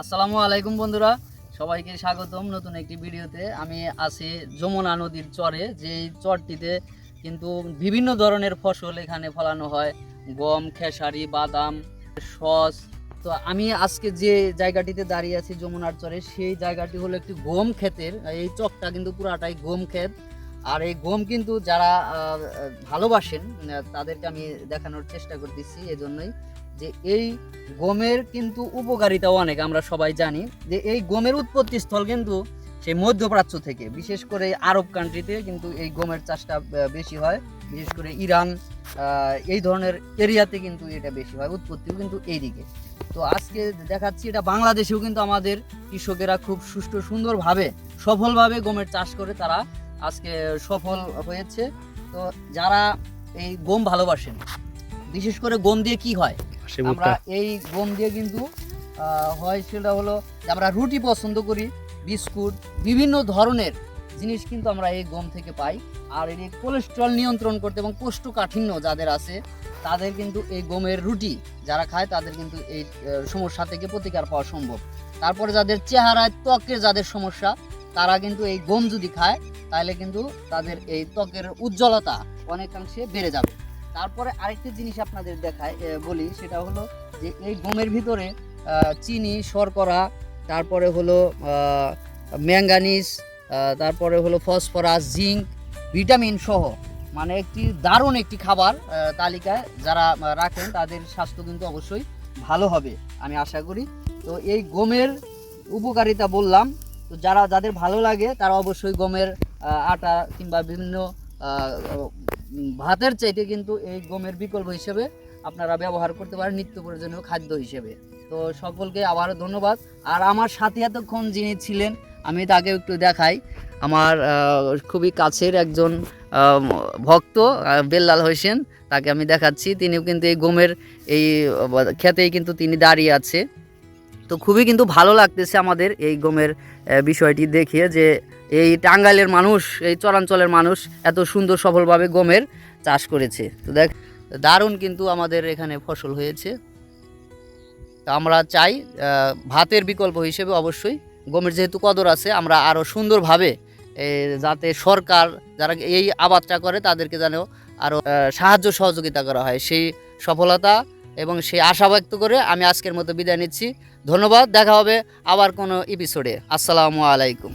আসসালামু আলাইকুম বন্ধুরা, সবাইকে স্বাগতম নতুন একটি ভিডিওতে। আমি আছি যমুনা নদীর চরে যে এই চরটিতে কিন্তু বিভিন্ন ধরনের ফসল এখানে ফলানো হয়। গম, খেসারি, বাদাম, সস। তো আমি আজকে যে জায়গাটিতে দাঁড়িয়ে আছি যমুনার চরে, সেই জায়গাটি হলো একটি গম ক্ষেতের। এই চকটা কিন্তু পুরাটাই গম ক্ষেত। আর এই গম কিন্তু যারা ভালোবাসেন তাদেরকে আমি দেখানোর চেষ্টা করতেছি এজন্যই যে এই গমের কিন্তু উপকারিতাও অনেক, আমরা সবাই জানি যে এই গমের উৎপত্তি স্থল কিন্তু সেই মধ্যপ্রাচ্য থেকে, বিশেষ করে আরব কান্ট্রিতে কিন্তু এই গমের চাষটা বেশি হয়, বিশেষ করে ইরান এই ধরনের এরিয়াতে কিন্তু এটা বেশি হয়, উৎপত্তিও কিন্তু এই দিকে তো আজকে দেখাচ্ছি এটা বাংলাদেশেও কিন্তু আমাদের কৃষকেরা খুব সুষ্ঠু সুন্দরভাবে, সফলভাবে গমের চাষ করে তারা আজকে সফল হয়েছে। তো যারা এই গম ভালোবাসেন বিশেষ করে গম দিয়ে কি হয়? আমরা এই গম দিয়ে কিন্তু হয় সেটা হলো আমরা রুটি পছন্দ করি বিস্কুট বিভিন্ন ধরনের জিনিস কিন্তু আমরা এই গম থেকে পাই। আর এটি কোলেস্ট্রল নিয়ন্ত্রণ করতে এবং কোষ্ঠকাঠিন্য যাদের আছে তাদের কিন্তু এই গমের রুটি যারা খায় তাদের কিন্তু এই সমস্যা থেকে প্রতিকার পাওয়া সম্ভব। তারপরে যাদের চেহারায় ত্বকের যাদের সমস্যা তারা কিন্তু এই গম যদি খায়, তাহলে কিন্তু তাদের এই ত্বকের উজ্জ্বলতা অনেকাংশে বেড়ে যাবে। তারপরে আরেকটি জিনিস আপনাদের দেখায় বলি, সেটা হলো যে এই গমের ভিতরে চিনি, শর্করা, তারপরে হলো ম্যাঙ্গানিস তারপরে হলো ফসফরাস, জিঙ্ক, ভিটামিন সহ মানে একটি দারুণ একটি খাবার তালিকায় যারা রাখেন, তাদের স্বাস্থ্য কিন্তু অবশ্যই ভালো হবে, আমি আশা করি। তো এই গমের উপকারিতা বললাম তো যারা, যাদের ভালো লাগে, তারা অবশ্যই গমের আটা কিংবা বিভিন্ন ভাতের চাইতে কিন্তু এই গমের বিকল্প হিসেবে আপনারা ব্যবহার করতে পারেন নিত্য প্রয়োজনীয় খাদ্য হিসেবে। তো সকলকে আবারও ধন্যবাদ। আর আমার সাথে এতক্ষণ যিনি ছিলেন, আমি তাকে একটু দেখাই। আমার খুবই কাছের একজন ভক্ত বেল্লাল হোসেন, তাকে আমি দেখাচ্ছি। তিনিও কিন্তু এই গমের এই খেতেই কিন্তু তিনি দাঁড়িয়ে আছে। তো খুবই কিন্তু ভালো লাগতেছে আমাদের এই গমের বিষয়টি দেখিয়ে যে এই টাঙ্গাইলের মানুষ, এই চরাঞ্চলের মানুষ এত সুন্দর সফলভাবে গমের চাষ করেছে। তো দেখ, দারুণ কিন্তু আমাদের এখানে ফসল হয়েছে। আমরা চাই ভাতের বিকল্প হিসেবে অবশ্যই গমের যেহেতু কদর আছে, আমরা আরও সুন্দরভাবে যাতে সরকার যারা এই আবাদটা করে তাদেরকে যেন আরও সাহায্য সহযোগিতা করা হয়। সেই সফলতা এবং সেই আশা ব্যক্ত করে আমি আজকের মতো বিদায় নিচ্ছি। ধন্যবাদ দেখা হবে আবার কোনো এপিসোডে আসসালামু আলাইকুম।